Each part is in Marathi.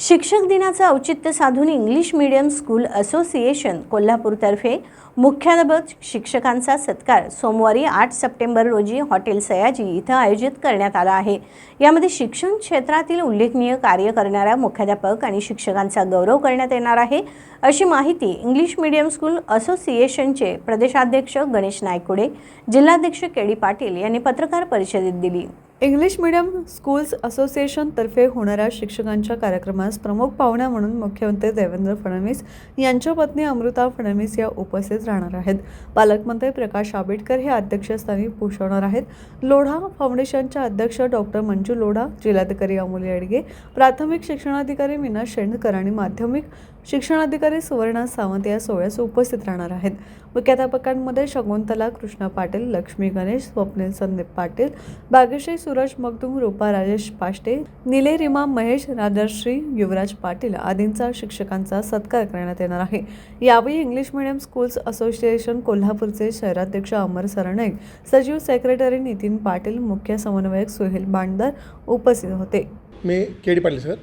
शिक्षक दिनाचं औचित्य साधून इंग्लिश मीडियम स्कूल असोसिएशन कोल्हापूरतर्फे मुख्याध्यापक शिक्षकांचा सत्कार सोमवारी आठ सप्टेंबर रोजी हॉटेल सयाजी इथं आयोजित करण्यात आला आहे. यामध्ये शिक्षण क्षेत्रातील उल्लेखनीय कार्य करणाऱ्या मुख्याध्यापक आणि शिक्षकांचा गौरव करण्यात येणार आहे. अशी माहिती इंग्लिश मीडियम स्कूल असोसिएशनचे प्रदेशाध्यक्ष गणेश नायकुडे जिल्हाध्यक्ष के डी पाटील यांनी पत्रकार परिषदेत दिली. इंग्लिश मीडियम स्कूल्स असोसिएशनतर्फे होणाऱ्या शिक्षकांच्या कार्यक्रमास प्रमुख पाहुण्या म्हणून मुख्यमंत्री देवेंद्र फडणवीस यांच्या पत्नी अमृता फडणवीस या उपस्थित राहणार आहेत. पालकमंत्री प्रकाश आंबेडकर हे अध्यक्षस्थानी भूषवणार आहेत. लोढा फाउंडेशनच्या अध्यक्ष डॉक्टर मंजू लोढा जिल्हाधिकारी अमोली अडगे प्राथमिक शिक्षणाधिकारी मीना शेंडकर आणि माध्यमिक शिक्षणाधिकारी सुवर्णा सावंत या सोहळ्यास उपस्थित राहणार आहेत. मुख्याध्यापकांमध्ये शकुंतला कृष्णा पाटील लक्ष्मी गणेश स्वप्नील संदीप पाटील बागेश्री सूरज मगदूम रूपा राजेश पाष्टे निले रिमा महेश राजश्री युवराज पाटील आदींचा शिक्षकांचा सत्कार करण्यात येणार आहे. यावेळी इंग्लिश मीडियम स्कूल्स असोसिएशन कोल्हापूरचे शहराध्यक्ष अमर सरनाईक सचिव सेक्रेटरी नितीन पाटील मुख्य समन्वयक सुहेल बांडदार उपस्थित होते. मी K D Patil sir.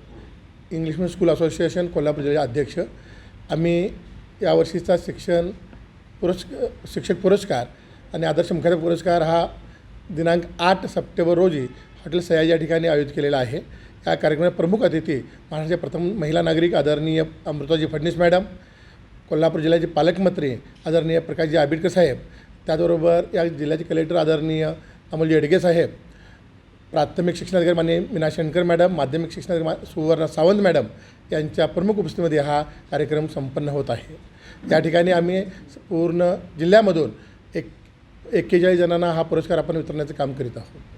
English medium school association Kolhapur जिल्ह्याचे अध्यक्ष. आम्ही यावर्षीचा शिक्षण पुरस् शिक्षक पुरस्कार आणि आदर्श मुख्याध्यापक पुरस्कार हा दिनांक आठ सप्टेंबर रोजी हॉटेल सयाजी या ठिकाणी आयोजित केलेला आहे. या कार्यक्रमात प्रमुख अतिथी महाराष्ट्राचे प्रथम महिला नागरिक आदरणीय अमृताजी फडणीस मॅडम कोल्हापूर जिल्ह्याचे पालकमंत्री आदरणीय प्रकाशजी आंबेडकर साहेब त्याचबरोबर या जिल्ह्याचे कलेक्टर आदरणीय अमोलजी येडगे साहेब प्राथमिक शिक्षणाधिकारी मान्य मीना शंकर मॅडम माध्यमिक शिक्षणाधिकारी मा सुवर्ण सावंत मॅडम यांच्या प्रमुख उपस्थितीमध्ये हा कार्यक्रम संपन्न होत आहे. त्या ठिकाणी आम्ही पूर्ण जिल्ह्यामधून एक एक्केचाळीस जणांना हा पुरस्कार आपण वितरण्याचं काम करीत आहोत.